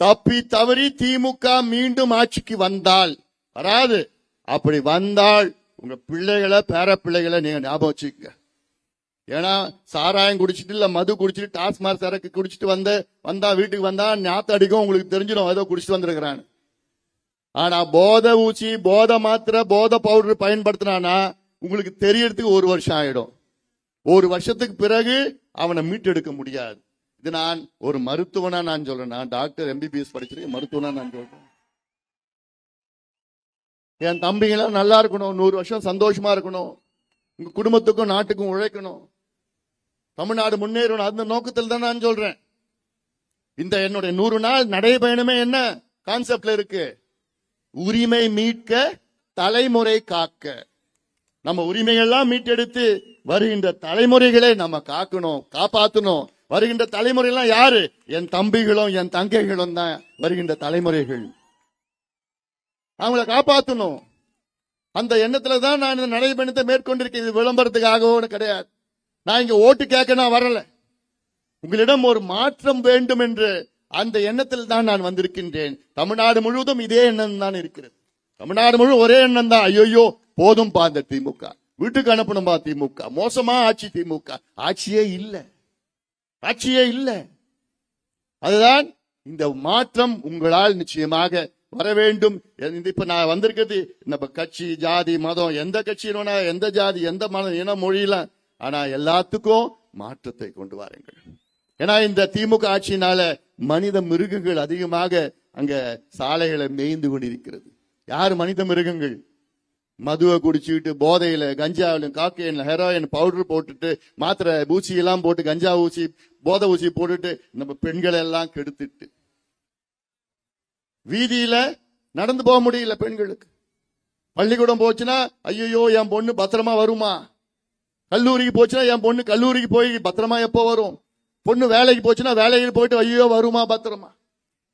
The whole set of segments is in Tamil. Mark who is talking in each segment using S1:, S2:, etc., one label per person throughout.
S1: தப்பி தவறி திமுக மீண்டும் ஆட்சிக்கு வந்தால் வராது. அப்படி வந்தால் உங்க பிள்ளைகளை பேர பிள்ளைகளை நீங்க ஞாபகம் வச்சுக்க ஏன்னா சாராயம் குடிச்சிட்டு இல்ல மது குடிச்சிட்டு டாஸ்மாக் சரக்கு குடிச்சிட்டு வந்து வந்தா வீட்டுக்கு வந்தா ஞாத்த அடிக்கும் உங்களுக்கு தெரிஞ்சிடும் ஏதோ குடிச்சிட்டு வந்திருக்கிறான்னு. ஆனா போத ஊசி போதை மாத்திரை போதை பவுடர் பயன்படுத்தினானா உங்களுக்கு தெரியறதுக்கு ஒரு வருஷம் ஆயிடும். ஒரு வருஷத்துக்கு பிறகு அவனை மீட்டெடுக்க முடியாது. இது நான் ஒரு மருத்துவனா நான் சொல்றேன். நான் டாக்டர் எம்பிபிஎஸ் படிச்சிருக்கேன். மருத்துவனா நான் சொல்றேன். என் தம்பிங்களாம் நல்லா இருக்கணும். நூறு வருஷம் சந்தோஷமா இருக்கணும். உங்க குடும்பத்துக்கும் நாட்டுக்கும் உழைக்கணும். தமிழ்நாடு முன்னேறணும் அந்த நோக்கத்தில் தான் நான் சொல்றேன். இந்த என்னுடைய நூறு நாள் நடைபயணமே என்ன? கான்செப்ட்ல இருக்கு. உரிமை மீட்க தலைமுறை காக்க. நம்ம உரிமைகள்லாம் மீட்டெடுத்து வருகின்ற தலைமுறைகளை நம்ம காக்கணும் காப்பாற்றணும் வருகின்ற தலைமுறைலாம் யாரு? என் தம்பிகளும் என் தங்கைகளும் தான் வருகின்ற தலைமுறைகள். அவங்கள காப்பாற்றணும் அந்த எண்ணத்துல தான் நான் இந்த நடைபயணத்தை மேற்கொண்டிருக்கேன். இது விளம்பரத்துக்காகவும் கிடையாது. நான் இங்க ஓட்டு கேட்க நான் வரல. உங்களிடம் ஒரு மாற்றம் வேண்டும் என்று அந்த எண்ணத்தில் தான் நான் வந்திருக்கின்றேன். தமிழ்நாடு முழுவதும் இதே எண்ணம் தான் இருக்கிறது. தமிழ்நாடு முழு ஒரே எண்ணம் தான். ஐயோயோ போதும் பா அந்த திமுக. வீட்டுக்கு அனுப்பணும்பா திமுக. மோசமா ஆட்சி திமுக. ஆட்சியே இல்லை. ஆட்சியே இல்லை. அதுதான் இந்த மாற்றம் உங்களால் நிச்சயமாக வர வேண்டும். இந்த இப்ப நான் வந்திருக்கிறது நம்ம கட்சி ஜாதி மதம் எந்த கட்சியினா எந்த ஜாதி எந்த மதம் இன மொழியில. ஆனா எல்லாத்துக்கும் மாற்றத்தை கொண்டு வாருங்கள். ஏன்னா இந்த திமுக ஆட்சியினால மனித மிருகங்கள் அதிகமாக அங்க சாலைகளை மேய்ந்து கொண்டிருக்கிறது. யார் மனித மிருகங்கள்? மதுவை குடிச்சுக்கிட்டு போதையில கஞ்சாவிலும் காக்கையில ஹெரோயின் பவுடர் போட்டுட்டு மாத்திரை ஊசி எல்லாம் போட்டு கஞ்சா ஊசி போதை ஊசி போட்டுட்டு நம்ம பெண்களை எல்லாம் கெடுத்துட்டு. வீதியில நடந்து போக முடியல பெண்களுக்கு. பள்ளிக்கூடம் போச்சுன்னா ஐயோ என் பொண்ணு பத்திரமா வருமா? கல்லூரிக்கு போச்சுன்னா என் பொண்ணு கல்லூரிக்கு போய் பத்திரமா எப்போ வரும்? பொண்ணு வேலைக்கு போச்சுன்னா வேலைக்கு போயிட்டு ஐயோ வருமா பத்திரமா?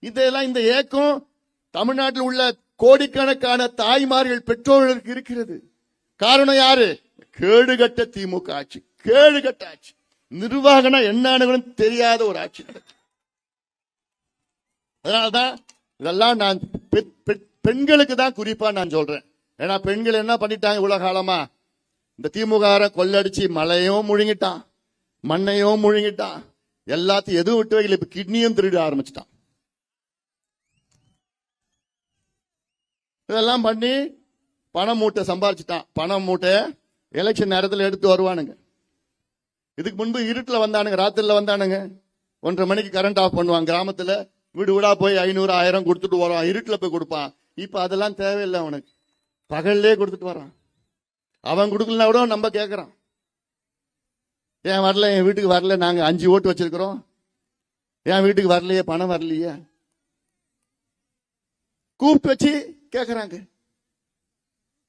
S1: இதெல்லாம் இந்த ஏக்கம் தமிழ்நாட்டில் உள்ள கோடிக்கணக்கான தாய்மார்கள் பெற்றோர்களுக்கு இருக்கிறது. காரணம் யாரு? கேடுகட்ட திமுக ஆட்சி. கேடுகட்ட ஆட்சி. நிர்வாகம்னா என்னன்னு தெரியாத ஒரு ஆட்சி நடக்குது. அதனாலதான் இதெல்லாம் நான் பெ- பெண்களுக்கு தான் குறிப்பா நான் சொல்றேன். ஏன்னா பெண்கள் என்ன பண்ணிட்டாங்க இவ்வளவு காலமா? இந்த திமுக கொள்ளடிச்சு மலையும் முழுங்கிட்டான். மண்ணையும் முழுங்கிட்டான். எல்லாத்தையும் எதுவும் விட்டு வைக்கல. இப்ப கிட்னியும் திருட ஆரம்பிச்சிட்டான். இதெல்லாம் பண்ணி பணம் மூட்டை சம்பாதிச்சுட்டான் பணம் மூட்டை எலெக்ஷன் நேரத்தில் எடுத்து வருவானுங்க. இதுக்கு முன்பு இருட்டில் வந்தானுங்க ராத்திரில வந்தானுங்க. ஒன்றரை மணிக்கு கரண்ட் ஆஃப் பண்ணுவான். கிராமத்தில் வீடு வீடா போய் ஐநூறு ஆயிரம் கொடுத்துட்டு வரான். இருட்டில் போய் கொடுப்பான். இப்போ அதெல்லாம் தேவையில்லை அவனுக்கு. பகல்லே கொடுத்துட்டு வரான். அவன் கொடுக்கலனா கூட நம்ம கேட்குறான் ஏன் வரல என் வீட்டுக்கு வரல நாங்கள் அஞ்சு ஓட்டு வச்சிருக்கிறோம். என் வீட்டுக்கு வரலையே பணம் வரலையே. கூப்பிட்டு வச்சு கேட்குறாங்க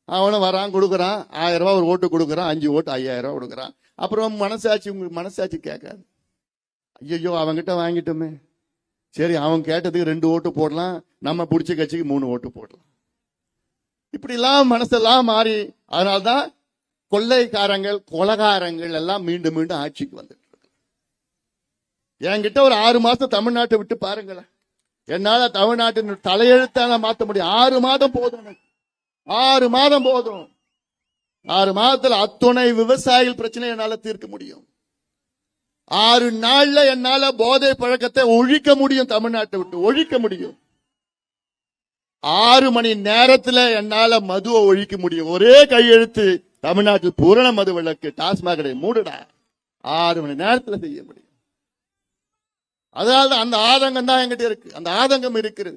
S1: அவனும் வரான் கொடுக்குறான். ஆயிரம் ரூபா ஒரு ஓட்டு கொடுக்குறான். அஞ்சு ஓட்டு ஐயாயிரம் ரூபா கொடுக்குறான். அப்புறம் மனசாட்சி உங்களுக்கு மனசாட்சி கேட்காது. ஐயோ அவன்கிட்ட வாங்கிட்டோமே. சரி அவன் கேட்டதுக்கு ரெண்டு ஓட்டு போடலாம். நம்ம பிடிச்ச கட்சிக்கு மூணு ஓட்டு போடலாம். இப்படிலாம் மனசெல்லாம் மாறி அதனால்தான் கொள்ளைக்காரங்கள் கொலகாரங்கள் எல்லாம் மீண்டும் மீண்டும் ஆட்சிக்கு வந்துட்டு இருக்கு என்கிட்ட ஒரு ஆறு மாசம் தமிழ்நாட்டை விட்டு பாருங்களேன். என்னால தமிழ்நாட்டின் தலையெழுத்தால மாத்த முடியும். ஆறு மாதம் போதும் ஆறு மாதம் போதும். ஆறு மாதத்துல அத்துணை விவசாயிகள் பிரச்சனை என்னால தீர்க்க முடியும். ஆறு நாள்ல என்னால போதை பழக்கத்தை ஒழிக்க முடியும் தமிழ்நாட்டை விட்டு. ஒழிக்க முடியும். ஆறு மணி நேரத்துல என்னால மதுவை ஒழிக்க முடியும். ஒரே கையெழுத்து தமிழ்நாட்டில் பூரண மது விளக்கு. டாஸ்மாக மூடுடா. ஆறு மணி நேரத்துல செய்ய முடியும். அதனால தான் அந்த ஆதங்கம் தான் என்கிட்ட இருக்கு. அந்த ஆதங்கம் இருக்கிறது.